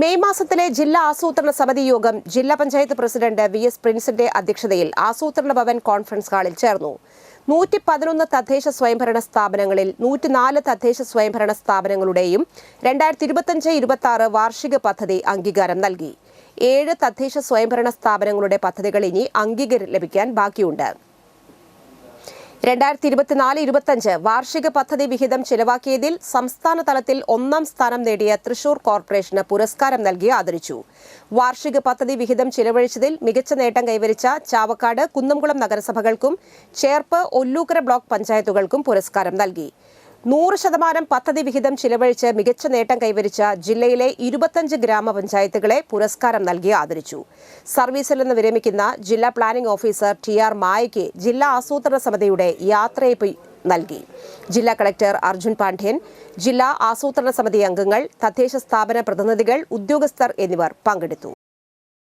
May മാസത്തിലെ ജില്ലാ ആസൂത്രണ സമിതി യോഗം ജില്ലാ പഞ്ചായത്ത് പ്രസിഡന്റ് വി എസ് പ്രിൻസിന്റെ അധ്യക്ഷതയിൽ ആസൂത്രണ ഭവൻ കോൺഫറൻസ് ഹാളിൽ ചേർന്നു. നൂറ്റി പതിനൊന്ന് തദ്ദേശ സ്വയംഭരണ സ്ഥാപനങ്ങളിൽ നൂറ്റിനാല് തദ്ദേശ സ്വയംഭരണ സ്ഥാപനങ്ങളുടെയും രണ്ടായിരത്തി ഇരുപത്തഞ്ച് ഇരുപത്തി ആറ് വാർഷിക പദ്ധതി അംഗീകാരം നൽകി. ഏഴ് തദ്ദേശ സ്വയംഭരണ സ്ഥാപനങ്ങളുടെ പദ്ധതികൾ ഇനി അംഗീകാരം ലഭിക്കാൻ ബാക്കിയുണ്ട്. രണ്ടായിരത്തി ഇരുപത്തിനാല് ഇരുപത്തഞ്ച് വാർഷിക പദ്ധതി വിഹിതം ചെലവാക്കിയതിൽ സംസ്ഥാന തലത്തിൽ ഒന്നാം സ്ഥാനം നേടിയ തൃശൂർ കോർപ്പറേഷന് പുരസ്കാരം നൽകി ആദരിച്ചു. വാർഷിക പദ്ധതി വിഹിതം ചെലവഴിച്ചതിൽ മികച്ച നേട്ടം കൈവരിച്ച ചാവക്കാട് കുന്നംകുളം നഗരസഭകൾക്കും ചേർപ്പ് ഒല്ലൂക്കര ബ്ലോക്ക് പഞ്ചായത്തുകൾക്കും പുരസ്കാരം നൽകി. നൂറ് ശതമാനം പദ്ധതി വിഹിതം ചിലവഴിച്ച് മികച്ച നേട്ടം കൈവരിച്ച ജില്ലയിലെ ഇരുപത്തഞ്ച് ഗ്രാമപഞ്ചായത്തുകളെ പുരസ്കാരം നൽകി ആദരിച്ചു. സർവീസിൽ നിന്ന് വിരമിക്കുന്ന ജില്ലാ പ്ലാനിംഗ് ഓഫീസർ ടി ആർ മായയ്ക്ക് ജില്ലാ ആസൂത്രണ സമിതിയുടെ യാത്രയപ്പ് നൽകി. ജില്ലാ കളക്ടർ അർജുൻ പാണ്ഡ്യൻ ജില്ലാ ആസൂത്രണ സമിതി അംഗങ്ങൾ തദ്ദേശ സ്ഥാപന പ്രതിനിധികൾ ഉദ്യോഗസ്ഥർ എന്നിവർ പങ്കെടുത്തു.